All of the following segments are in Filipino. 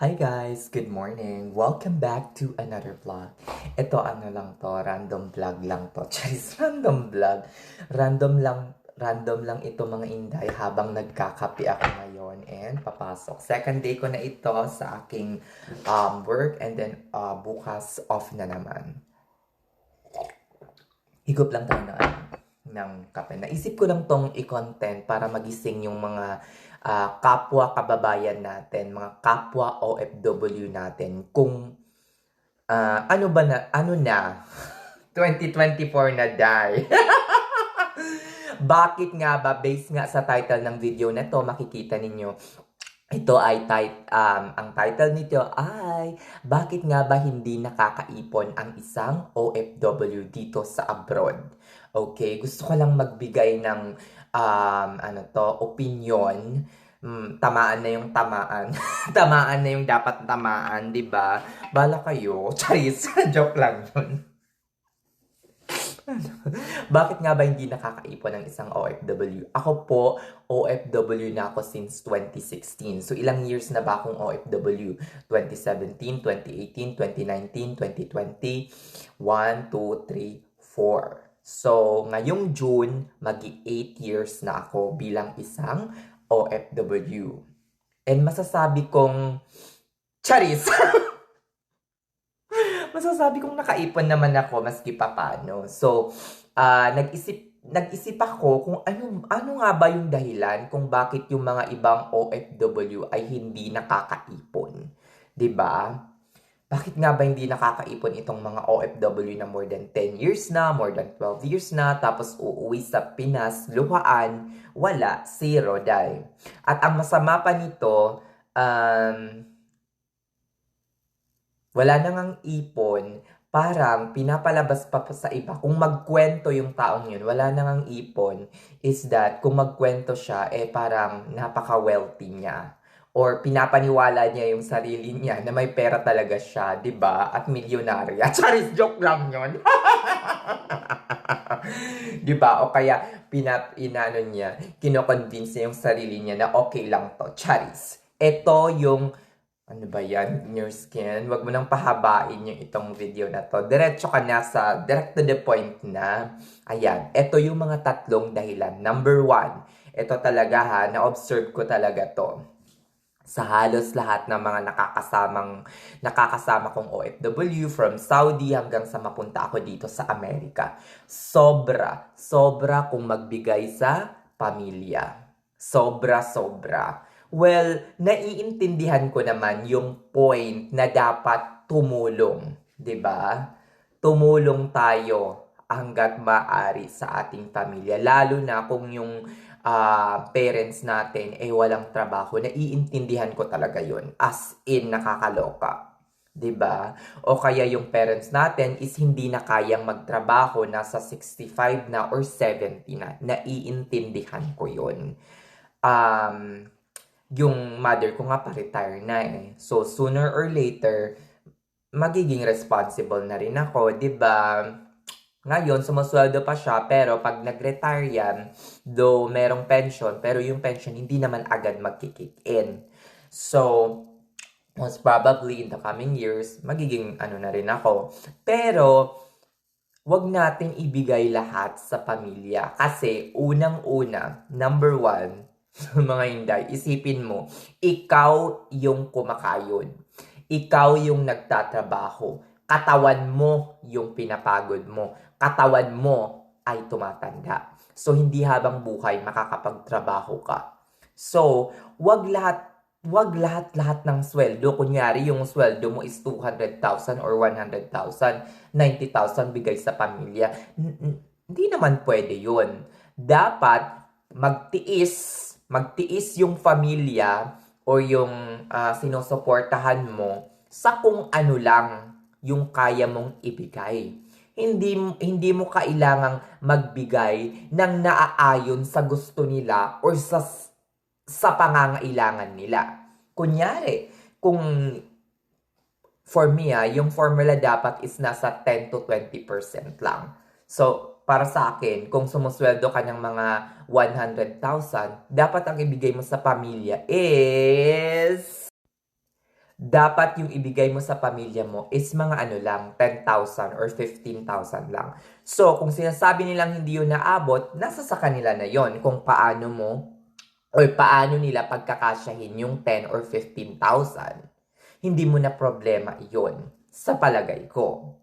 Hi guys! Good morning! Welcome back to another vlog. Ito ano lang to, random vlog lang to. Charis, random vlog. Random lang, random lang ito mga inday habang nagkakape ako ngayon and papasok. Second day ko na ito sa aking um, work and then uh, bukas off na naman. Higop lang tayo ng, ng kape. Naisip ko lang tong i-content para magising yung mga ah, kapwa kababayan natin, mga kapwa OFW natin kung ah, ano ba na ano na 2024 na dai. Bakit nga ba based nga sa title ng video na to makikita ninyo ito ay tit- um, ang title nito ay Bakit nga ba hindi nakakaipon ang isang OFW dito sa abroad? Okay, gusto ko lang magbigay ng um, ano to, opinion. Mm, tamaan na yung tamaan. tamaan na yung dapat tamaan, 'di ba? Bala kayo. Charis, joke lang 'yun. Bakit nga ba hindi nakakaipon ng isang OFW? Ako po, OFW na ako since 2016. So, ilang years na ba akong OFW? 2017, 2018, 2019, 2020, 1, 2, 3, 4. So, ngayong June, magi 8 years na ako bilang isang OFW. And masasabi kong, charis! masasabi kong nakaipon naman ako maski pa paano. So, ah nag-isip nag-isip ako kung ano ano nga ba yung dahilan kung bakit yung mga ibang OFW ay hindi nakakaipon. 'Di ba? Bakit nga ba hindi nakakaipon itong mga OFW na more than 10 years na, more than 12 years na, tapos uuwi sa Pinas, luhaan, wala, zero, dahil. At ang masama pa nito, um, wala nang ang ipon, parang pinapalabas pa sa iba. Kung magkwento yung taong yun, wala nang ang ipon, is that kung magkwento siya, eh parang napaka-wealthy niya. Or pinapaniwala niya yung sarili niya na may pera talaga siya, di ba? At milyonarya. Charis, joke lang yun. di ba? O kaya, pinap, inano niya, kinoconvince niya yung sarili niya na okay lang to. Charis. Ito yung ano ba yan? Your skin. Huwag mo nang pahabain yung itong video na to. Diretso ka na sa, direct to the point na. Ayan. Ito yung mga tatlong dahilan. Number one, ito talaga ha, na-observe ko talaga to sa halos lahat ng mga nakakasamang nakakasama kong OFW from Saudi hanggang sa mapunta ako dito sa Amerika. Sobra, sobra kung magbigay sa pamilya. Sobra, sobra. Well, naiintindihan ko naman yung point na dapat tumulong, 'di ba? Tumulong tayo hangga't maaari sa ating pamilya, lalo na kung yung ah, parents natin eh walang trabaho, naiintindihan ko talaga yun. As in, nakakaloka. 'Di ba? O kaya yung parents natin is hindi na kayang magtrabaho, nasa 65 na or 70 na. Naiintindihan ko yun. Um, yung mother ko nga pa-retire na eh. So, sooner or later, magiging responsible na rin ako, 'di ba? Ngayon, sumasweldo pa siya, pero pag nag-retire yan, though merong pension, pero yung pension hindi naman agad magkikick in. So, most probably in the coming years, magiging ano na rin ako. Pero, wag natin ibigay lahat sa pamilya. Kasi, unang-una, number one, mga hinday, isipin mo, ikaw yung kumakayod. Ikaw yung nagtatrabaho. Katawan mo yung pinapagod mo. Katawan mo ay tumatanda. So, hindi habang buhay makakapagtrabaho ka. So, wag lahat wag lahat-lahat ng sweldo. Kunyari, yung sweldo mo is 200,000 or 100,000, 90,000 bigay sa pamilya. Hindi naman pwede yun. Dapat magtiis, magtiis yung pamilya o yung ah, sinusuportahan mo sa kung ano lang yung kaya mong ibigay. Hindi hindi mo kailangang magbigay ng naaayon sa gusto nila or sa sa pangangailangan nila. Kunyari, kung for me ah, yung formula dapat is nasa 10 to 20% lang. So, para sa akin, kung sumusweldo ka ng mga 100,000, dapat ang ibigay mo sa pamilya is dapat yung ibigay mo sa pamilya mo is mga ano lang, 10,000 or 15,000 lang. So, kung sinasabi nilang hindi yun naabot, nasa sa kanila na yon kung paano mo or paano nila pagkakasyahin yung 10 or 15,000. Hindi mo na problema yon sa palagay ko.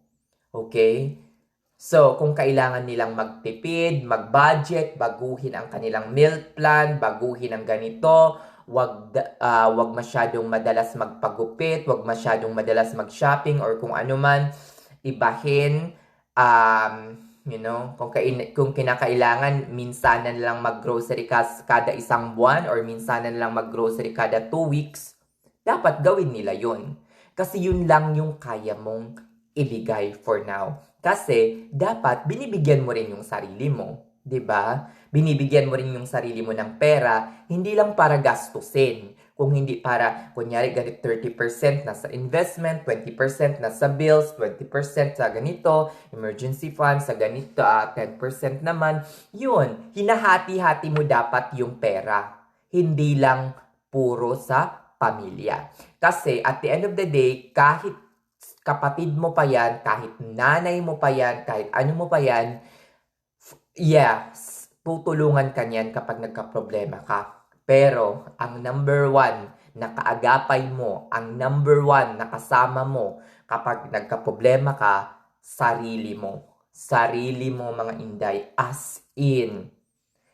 Okay? So, kung kailangan nilang magtipid, mag-budget, baguhin ang kanilang meal plan, baguhin ang ganito, wag ah, wag masyadong madalas magpagupit, wag masyadong madalas mag-shopping or kung ano man, ibahin um you know, kung kain- kung kinakailangan minsanan lang mag-grocery kas kada isang buwan or minsanan lang mag-grocery kada two weeks, dapat gawin nila 'yon. Kasi yun lang yung kaya mong ibigay for now. Kasi dapat binibigyan mo rin yung sarili mo, 'di ba? Binibigyan mo rin yung sarili mo ng pera, hindi lang para gastusin. Kung hindi para, kunyari, ganit 30% nasa investment, 20% nasa bills, 20% sa ganito, emergency fund, sa ganito, ah, 10% naman. Yun, hinahati-hati mo dapat yung pera. Hindi lang puro sa pamilya. Kasi at the end of the day, kahit kapatid mo pa yan, kahit nanay mo pa yan, kahit ano mo pa yan, yes, tutulungan ka niyan kapag nagka-problema ka. Pero, ang number one na kaagapay mo, ang number one na kasama mo kapag nagka-problema ka, sarili mo. Sarili mo, mga inday. As in.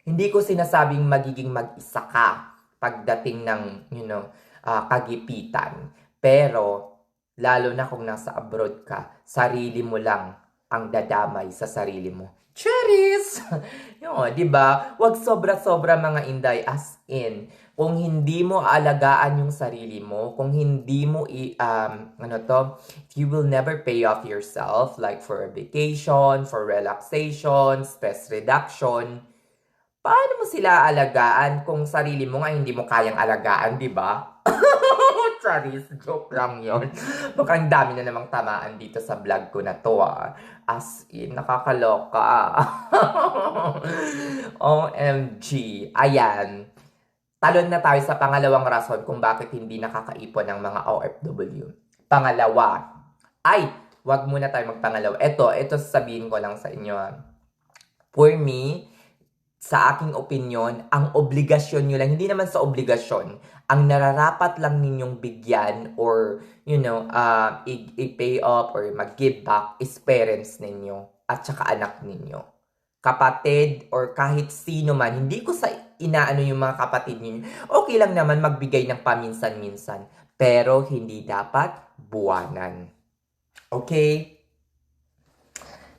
Hindi ko sinasabing magiging mag-isa ka pagdating ng, you know, ah, kagipitan. Pero, lalo na kung nasa abroad ka, sarili mo lang ang dadamay sa sarili mo. Cherries! Yun, di ba? Huwag sobra-sobra mga inday as in. Kung hindi mo alagaan yung sarili mo, kung hindi mo i, um, ano to, you will never pay off yourself, like for a vacation, for relaxation, stress reduction, paano mo sila alagaan kung sarili mo nga hindi mo kayang alagaan, di ba? Charis, joke lang yon. Baka ang dami na namang tamaan dito sa vlog ko na to ah. As in, nakakaloka. OMG. Ayan. Talon na tayo sa pangalawang rason kung bakit hindi nakakaipon ng mga OFW. Pangalawa. Ay, wag muna tayo magpangalawa. Ito, ito sasabihin ko lang sa inyo. ah. For me, sa aking opinion, ang obligasyon nyo lang, hindi naman sa obligasyon, ang nararapat lang ninyong bigyan or, you know, uh, i- i-pay up or mag-give back is parents ninyo at saka anak ninyo. Kapatid or kahit sino man, hindi ko sa inaano yung mga kapatid ninyo. Okay lang naman magbigay ng paminsan-minsan, pero hindi dapat buwanan. Okay?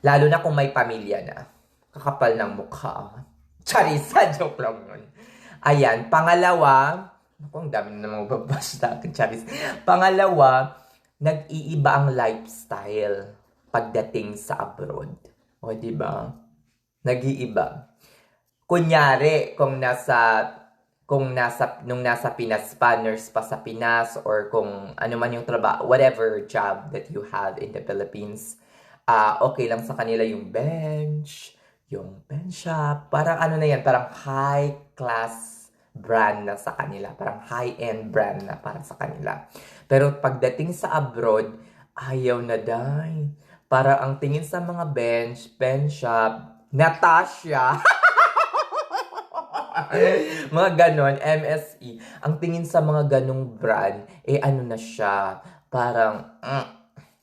Lalo na kung may pamilya na. Kakapal ng mukha. Charisa, joke lang yun. Ayan, pangalawa, ako, ang dami na sa akin, Charis. Pangalawa, nag-iiba ang lifestyle pagdating sa abroad. O, di ba? Nag-iiba. Kunyari, kung nasa kung nasa nung nasa Pinas pa, nurse pa sa Pinas or kung ano man yung trabaho, whatever job that you have in the Philippines, ah okay lang sa kanila yung bench, yung pen shop, parang ano na yan, parang high class brand na sa kanila, parang high-end brand na para sa kanila. Pero pagdating sa abroad, ayaw na dai. Para ang tingin sa mga bench, pen shop, Natasha. mga ganon, MSE. Ang tingin sa mga ganong brand, eh ano na siya, parang, mm,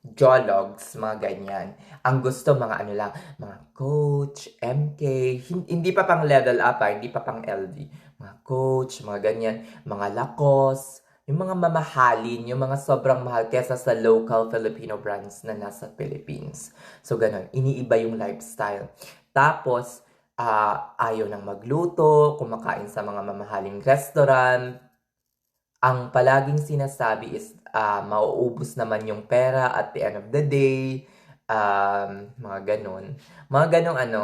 Jologs, mga ganyan. Ang gusto, mga ano lang, mga coach, MK, hin- hindi pa pang level up, ah, hindi pa pang LD. Mga coach, mga ganyan, mga lakos, yung mga mamahalin, yung mga sobrang mahal kesa sa local Filipino brands na nasa Philippines. So, ganun, iniiba yung lifestyle. Tapos, ah, ayaw nang magluto, kumakain sa mga mamahaling restaurant, ang palaging sinasabi is ah, mauubos naman yung pera at the end of the day, um, mga ganon. Mga ganong ano,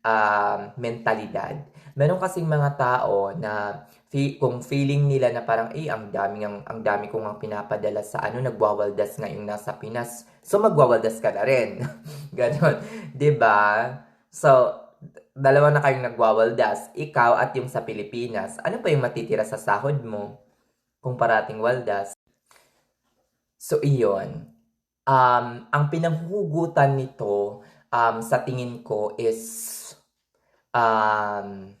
um, mentalidad. Meron kasing mga tao na fi- kung feeling nila na parang, eh, ang dami, ang, ang dami kong ang pinapadala sa ano, nagwawaldas ngayong nasa Pinas. So, magwawaldas ka na rin. ganon. 'Di ba So, dalawa na kayong nagwawaldas, ikaw at yung sa Pilipinas. Ano pa yung matitira sa sahod mo? kung parating waldas. So, iyon. Um, ang pinanghugutan nito, um, sa tingin ko is, um,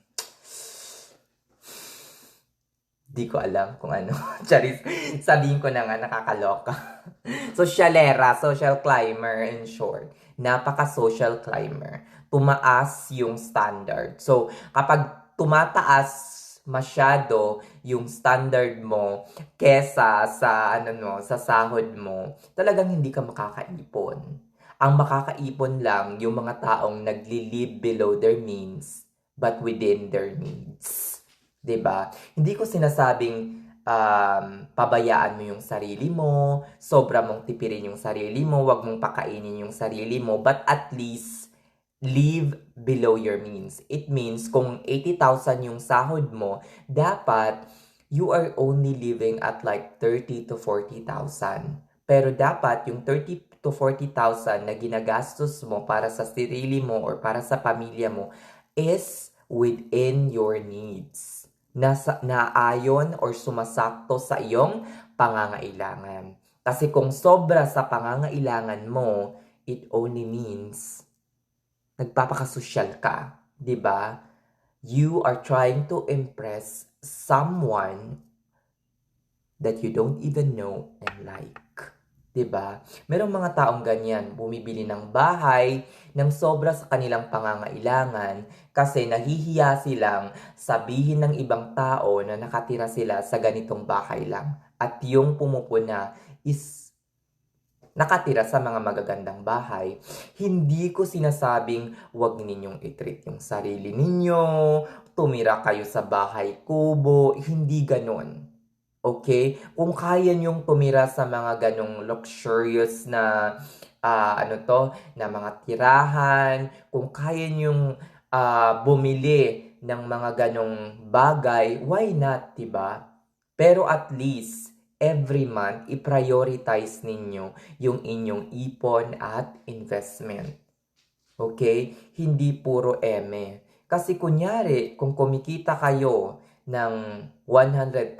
di ko alam kung ano. Charis, sabihin ko na nga, nakakaloka. Socialera, social climber in short. Napaka-social climber. Tumaas yung standard. So, kapag tumataas masyado yung standard mo kesa sa ano no, sa sahod mo, talagang hindi ka makakaipon. Ang makakaipon lang yung mga taong nagli-live below their means but within their needs. 'Di ba? Hindi ko sinasabing um, pabayaan mo yung sarili mo, sobra mong tipirin yung sarili mo, wag mong pakainin yung sarili mo, but at least live below your means. It means kung 80,000 yung sahod mo, dapat you are only living at like 30 to 40,000. Pero dapat yung 30 to 40,000 na ginagastos mo para sa sarili mo or para sa pamilya mo is within your needs. Nasa, naayon or sumasakto sa iyong pangangailangan. Kasi kung sobra sa pangangailangan mo, it only means nagpapakasosyal ka, 'di ba? You are trying to impress someone that you don't even know and like. 'Di ba? Merong mga taong ganyan, bumibili ng bahay ng sobra sa kanilang pangangailangan kasi nahihiya silang sabihin ng ibang tao na nakatira sila sa ganitong bahay lang. At yung pumupuna is nakatira sa mga magagandang bahay. Hindi ko sinasabing wag ninyong i-treat yung sarili ninyo, tumira kayo sa bahay kubo, hindi ganon. Okay? Kung kaya nyong tumira sa mga ganong luxurious na ah, ano to, na mga tirahan, kung kaya nyong ah, bumili ng mga ganong bagay, why not, 'di ba? Pero at least every month, i-prioritize ninyo yung inyong ipon at investment. Okay? Hindi puro eme. Kasi kunyari, kung kumikita kayo ng 100,000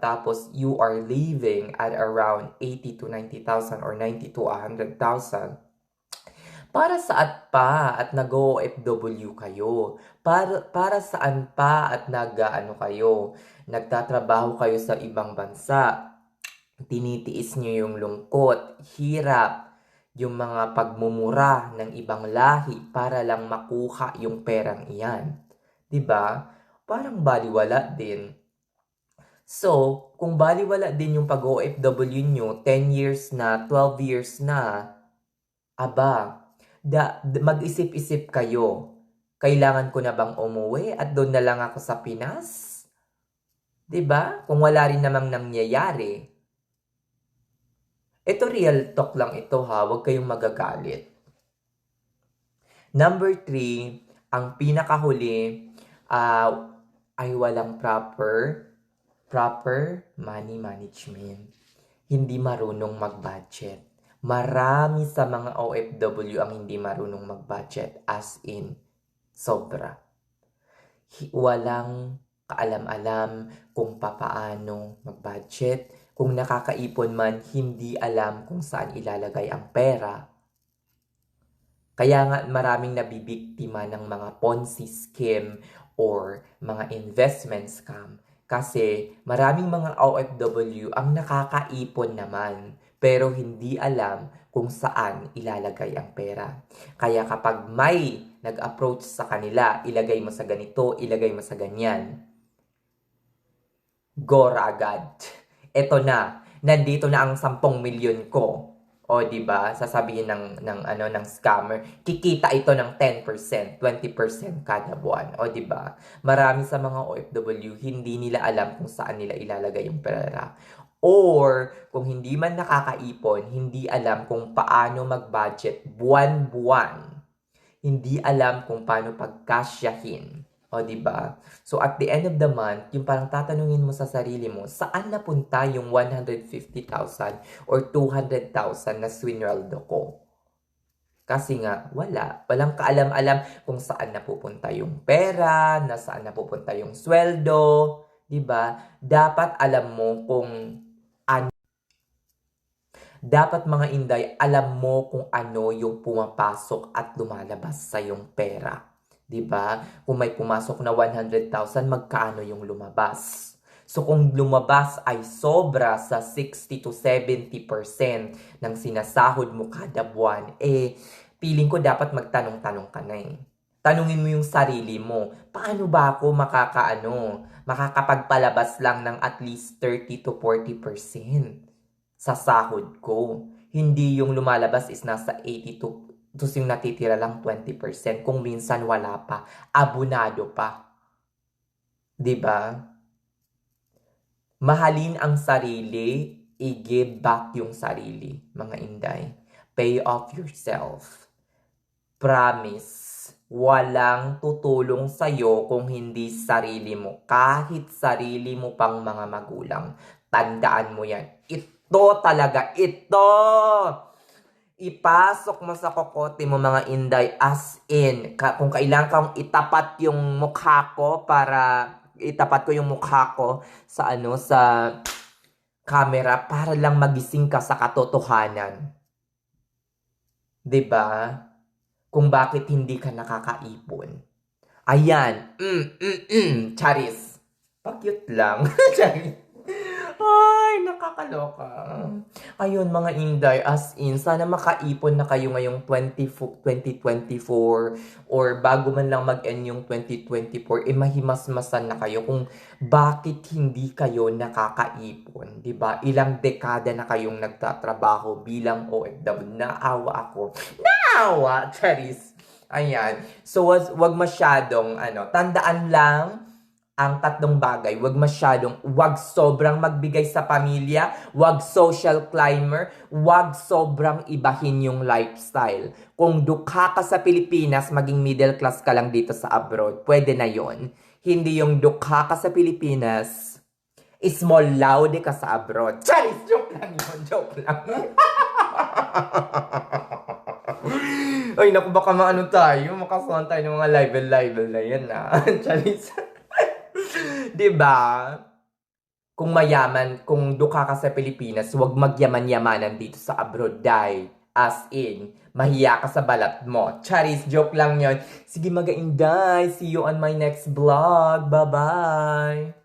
tapos you are living at around 80 to 90,000 or 90 to 100,000, para saan pa at nag-OFW kayo? Para, para saan pa at nag-ano kayo? Nagtatrabaho kayo sa ibang bansa, tinitiis nyo yung lungkot, hirap, yung mga pagmumura ng ibang lahi para lang makuha yung perang iyan. ba? Parang baliwala din. So, kung baliwala din yung pag-OFW nyo, 10 years na, 12 years na, aba, da, mag-isip-isip kayo. Kailangan ko na bang umuwi at doon na lang ako sa Pinas? 'Di ba? Kung wala rin namang nangyayari. Ito real talk lang ito ha, huwag kayong magagalit. Number three, ang pinakahuli uh, ay walang proper proper money management. Hindi marunong mag-budget. Marami sa mga OFW ang hindi marunong mag-budget as in sobra. Walang kaalam-alam kung papaano mag-budget. Kung nakakaipon man, hindi alam kung saan ilalagay ang pera. Kaya nga maraming nabibiktima ng mga Ponzi scheme or mga investment scam. Kasi maraming mga OFW ang nakakaipon naman pero hindi alam kung saan ilalagay ang pera. Kaya kapag may nag-approach sa kanila, ilagay mo sa ganito, ilagay mo sa ganyan Gora agad. Ito na, nandito na ang 10 milyon ko. O di ba? Sasabihin ng ng ano ng scammer, kikita ito ng 10%, 20% kada buwan. O di ba? Marami sa mga OFW hindi nila alam kung saan nila ilalagay yung pera. Or kung hindi man nakakaipon, hindi alam kung paano mag-budget buwan-buwan. Hindi alam kung paano pagkasyahin o, di ba? So, at the end of the month, yung parang tatanungin mo sa sarili mo, saan napunta yung 150,000 or 200,000 na swinraldo ko? Kasi nga, wala. Walang kaalam-alam kung saan napupunta yung pera, na saan napupunta yung sweldo, di ba? Dapat alam mo kung dapat mga inday, alam mo kung ano yung pumapasok at lumalabas sa yung pera. 'Di ba? Kung may pumasok na 100,000, magkano yung lumabas? So kung lumabas ay sobra sa 60 to 70% ng sinasahod mo kada buwan, eh feeling ko dapat magtanong-tanong ka na eh. Tanungin mo yung sarili mo, paano ba ako makakaano, makakapagpalabas lang ng at least 30 to 40% sa sahod ko. Hindi yung lumalabas is nasa 80 to tapos yung natitira lang 20%. Kung minsan wala pa, abunado pa. 'Di ba? Mahalin ang sarili, i-give back yung sarili, mga inday. Pay off yourself. Promise, walang tutulong sa'yo kung hindi sarili mo. Kahit sarili mo pang mga magulang. Tandaan mo yan. Ito talaga, ito! Ipasok mo sa kokote mo mga inday as in. Ka- kung kailangan kang itapat yung mukha ko para itapat ko yung mukha ko sa ano sa camera para lang magising ka sa katotohanan. 'Di ba? Kung bakit hindi ka nakakaipon. Ayan. Mm, mm, mm. Charis. Pakyut lang. Charis. Ay, nakakaloka. Ayun, mga Inday, as in, sana makaipon na kayo ngayong 20, 2024 or bago man lang mag-end yung 2024, eh mahimasmasan na kayo kung bakit hindi kayo nakakaipon. ba Ilang dekada na kayong nagtatrabaho bilang OFW. Naawa ako. Naawa, Charis. Ayan. So, was, wag masyadong, ano, tandaan lang, ang tatlong bagay, wag masyadong, wag sobrang magbigay sa pamilya, wag social climber, wag sobrang ibahin yung lifestyle. Kung dukha ka sa Pilipinas, maging middle class ka lang dito sa abroad, pwede na yon. Hindi yung dukha ka sa Pilipinas, small loud ka sa abroad. Charis, joke lang yun, joke lang. Ay, naku, baka maano tayo, makasuhan tayo ng mga libel-libel na yan na. Charis. 'Di ba? Kung mayaman, kung dukha ka sa Pilipinas, huwag magyaman-yamanan dito sa abroad dahil as in, mahiya ka sa balat mo. Charis, joke lang yon. Sige, magainday. See you on my next vlog. Bye-bye.